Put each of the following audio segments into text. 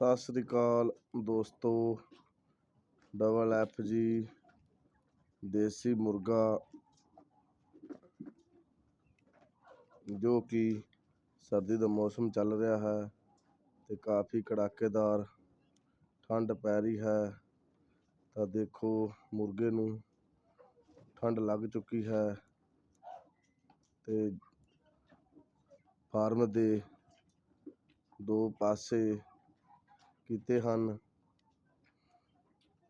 ਸਤਿ ਸ੍ਰੀ ਅਕਾਲ ਦੋਸਤੋ double F ਜੀ ਦੇਸੀ ਮੁਰਗਾ, ਜੋ ਕਿ ਸਰਦੀ ਦਾ ਮੌਸਮ ਚੱਲ ਰਿਹਾ ਹੈ ਤੇ ਕਾਫੀ ਕੜਾਕੇਦਾਰ ਠੰਡ ਪੈ ਰਹੀ ਹੈ, ਤਾਂ ਦੇਖੋ ਮੁਰਗੇ ਨੂੰ ਠੰਡ ਲੱਗ ਚੁੱਕੀ ਹੈ ਤੇ ਫਾਰਮ ਦੇ ਦੋ ਪਾਸੇ ਕੀਤੇ ਹਨ।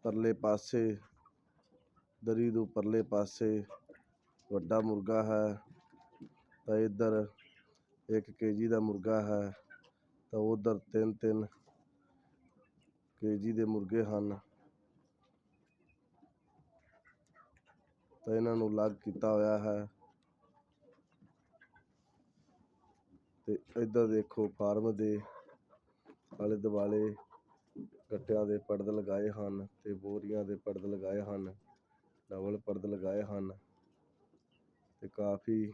ਪਰਲੇ ਪਾਸੇ, ਦਰੀ ਦੇ ਪਰਲੇ ਪਾਸੇ ਵੱਡਾ ਮੁਰਗਾ ਹੈ ਤਾਂ ਇੱਧਰ ਇੱਕ ਕੇਜੀ ਦਾ ਮੁਰਗਾ ਹੈ ਤਾਂ ਉਧਰ ਤਿੰਨ ਤਿੰਨ ਕੇਜੀ ਦੇ ਮੁਰਗੇ ਹਨ। ਤਾਂ ਇਹਨਾਂ ਨੂੰ ਅਲੱਗ ਕੀਤਾ ਹੋਇਆ ਹੈ। ਤੇ ਇੱਧਰ ਦੇਖੋ ਫਾਰਮ ਦੇ ਆਲੇ ਦੁਆਲੇ ਗੱਟਿਆਂ ਦੇ ਪਰਦੇ ਲਗਾਏ ਹਨ ਤੇ ਬੋਰੀਆਂ ਦੇ ਪਰਦੇ ਲਗਾਏ ਹਨ, ਡਬਲ ਪਰਦੇ ਲਗਾਏ ਹਨ ਤੇ ਕਾਫੀ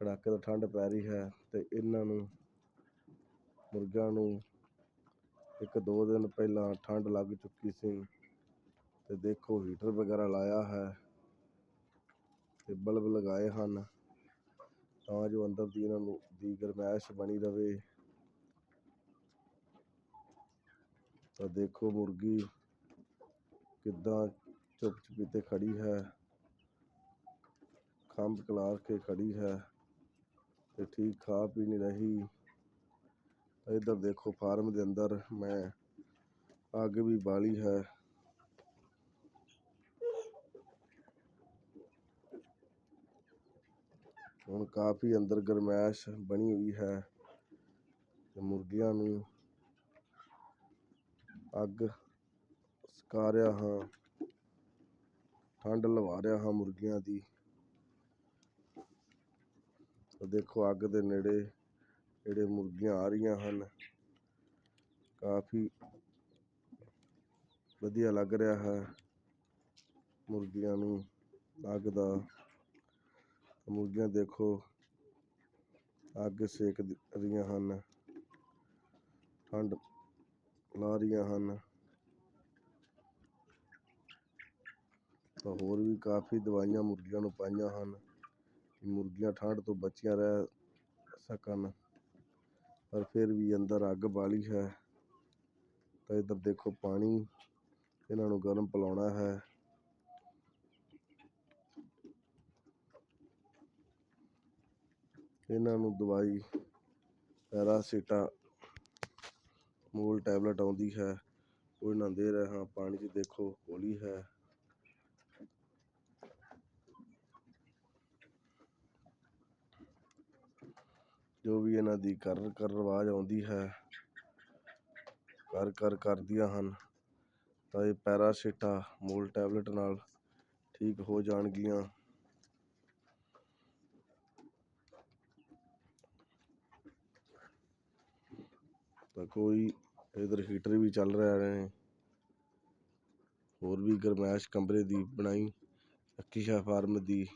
ਕੜਾਕੇ ਦਾ ਠੰਡ ਪੈ ਰਹੀ ਹੈ ਤੇ ਇਹਨਾਂ ਨੂੰ, ਮੁਰਗਿਆਂ ਨੂੰ ਇੱਕ ਦੋ ਦਿਨ ਪਹਿਲਾਂ ਠੰਡ ਲੱਗ ਚੁੱਕੀ ਸੀ ਤੇ ਦੇਖੋ ਹੀਟਰ ਵਗੈਰਾ ਲਾਇਆ ਹੈ ਤੇ ਬਲਬ ਲਗਾਏ ਹਨ ਤਾਂ ਜੋ ਅੰਦਰ ਦੀ ਇਹਨਾਂ ਨੂੰ, ਦੀ ਗਰਮੈਸ਼ ਬਣੀ ਰਵੇ। ਤਾਂ ਦੇਖੋ ਮੁਰਗੀ ਕਿੱਦਾਂ ਚੁੱਪ ਚੁਪੀਤੇ ਖੜੀ ਹੈ। ਖੰਭ ਖਿਲਾਰ ਕੇ ਖੜੀ ਹੈ ਤੇ ਠੀਕ ਖਾ ਪੀ ਨਹੀਂ ਰਹੀ। ਤਾਂ ਇੱਧਰ ਦੇਖੋ ਫਾਰਮ ਦੇ ਅੰਦਰ ਮੈਂ ਅੱਗ ਵੀ ਬਾਲੀ ਹੈ। ਹੁਣ ਕਾਫੀ ਅੰਦਰ ਗਰਮੈਸ਼ ਬਣੀ ਹੋਈ ਹੈ ਤੇ ਮੁਰਗੀਆਂ ਨੂੰ ਅੱਗ ਸਕਾ ਰਿਹਾ ਹਾਂ, ਠੰਡ ਲਵਾ ਰਿਹਾ ਹਾਂ ਮੁਰਗੀਆਂ ਦੀ। ਦੇਖੋ ਅੱਗ ਦੇ ਨੇੜੇ ਜਿਹੜੇ ਮੁਰਗੀਆਂ ਆ ਰਹੀਆਂ ਹਨ, ਕਾਫੀ ਵਧੀਆ ਲੱਗ ਰਿਹਾ ਹੈ ਮੁਰਗੀਆਂ ਨੂੰ ਅੱਗ ਦਾ। ਮੁਰਗੀਆਂ ਦੇਖੋ ਅੱਗ ਸੇਕ ਰਹੀਆਂ ਹਨ, ਠੰਡ ਲਾ ਰਹੀਆਂ ਹਨ। ਤਾਂ ਹੋਰ ਵੀ ਕਾਫੀ ਦਵਾਈਆਂ ਮੁਰਗੀਆਂ ਨੂੰ ਪਾਈਆਂ ਹਨ ਕਿ ਮੁਰਗੀਆਂ ਠੰਡ ਤੋਂ ਬਚੀਆਂ ਰਹਿ ਸਕਣ। ਪਰ ਫਿਰ ਵੀ ਅੰਦਰ ਅੱਗ ਬਾਲੀ ਹੈ। ਤਾਂ ਇੱਧਰ ਦੇਖੋ ਪਾਣੀ ਇਹਨਾਂ ਨੂੰ ਗਰਮ ਪਿਲਾਉਣਾ ਹੈ। ਇਹਨਾਂ ਨੂੰ ਦਵਾਈ ਪੈਰਾਸੀਟਾ ਮੂਲ ਟੈਬਲੇਟ ਆਉਂਦੀ ਹੈ। ਉਹ ਇਹਨਾਂ ਦੇ ਰਹੇ ਹਾਂ, ਪਾਣੀ 'ਚ ਦੇਖੋ ਹੌਲੀ ਹੈ। ਜੋ ਵੀ ਇਹਨਾਂ ਦੀ ਕਰ ਕਰ ਰਵਾਜ਼ ਆਉਂਦੀ ਹੈ ਕਰ ਕਰ ਕਰਦੀਆਂ ਹਨ, ਤਾਂ ਇਹ ਪੈਰਾਸੀਟਾ ਮੂਲ ਟੈਬਲੇਟ ਨਾਲ ਠੀਕ ਹੋ ਜਾਣਗੀਆਂ। ਤਾਂ ਕੋਈ ਇਧਰ ਹੀਟਰ ਵੀ ਚੱਲ ਰਿਹਾ ਨੇ। ਹੋਰ ਵੀ ਗਰਮੈਸ਼ ਕਮਰੇ ਦੀ ਬਣਾਈ। ਰੱਖੀ ਹੈ ਫਾਰਮ ਦੀ।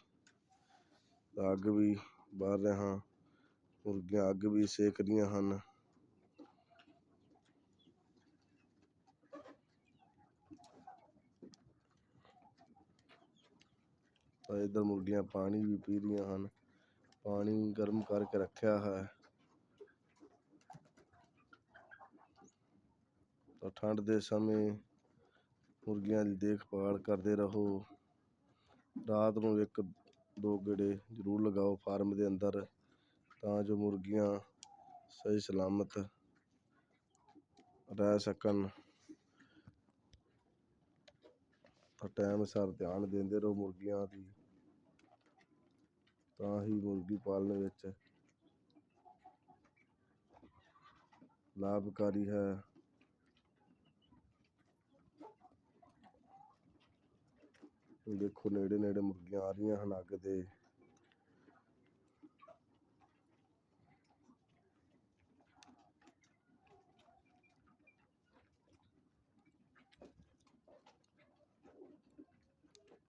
ਅੱਗ ਵੀ ਬਾਲ ਰਿਹਾ ਮੁਰਗੀਆਂ ਅੱਗ ਵੀ ਸੇਕ ਰਹੀਆਂ ਹਨ। ਤਾਂ ਇੱਧਰ ਮੁਰਗੀਆਂ ਪਾਣੀ ਵੀ ਪੀ ਰਹੀਆਂ ਹਨ। ਪਾਣੀ ਗਰਮ ਕਰਕੇ ਰੱਖਿਆ ਹੈ। ਤਾਂ ਠੰਡ ਦੇ ਸਮੇਂ ਮੁਰਗੀਆਂ ਦੀ ਦੇਖਭਾਲ ਕਰਦੇ ਰਹੋ। ਰਾਤ ਨੂੰ ਇੱਕ ਦੋ ਗੇੜੇ ਜ਼ਰੂਰ ਲਗਾਓ ਫਾਰਮ ਦੇ ਅੰਦਰ ਤਾਂ ਜੋ ਮੁਰਗੀਆਂ ਸਹੀ ਸਲਾਮਤ ਰਹਿ ਸਕਣ। ਤਾਂ ਟਾਈਮ ਸਿਰ ਧਿਆਨ ਦਿੰਦੇ ਰਹੋ ਮੁਰਗੀਆਂ ਦੀ। ਤਾਂ ਹੀ ਮੁਰਗੀ ਪਾਲਣ ਵਿੱਚ ਲਾਭਕਾਰੀ ਹੈ। ਦੇਖੋ ਨੇੜੇ ਨੇੜੇ ਮੁਰਗੀਆਂ ਆ ਰਹੀਆਂ ਹਨ ਅੱਗ ਦੇ।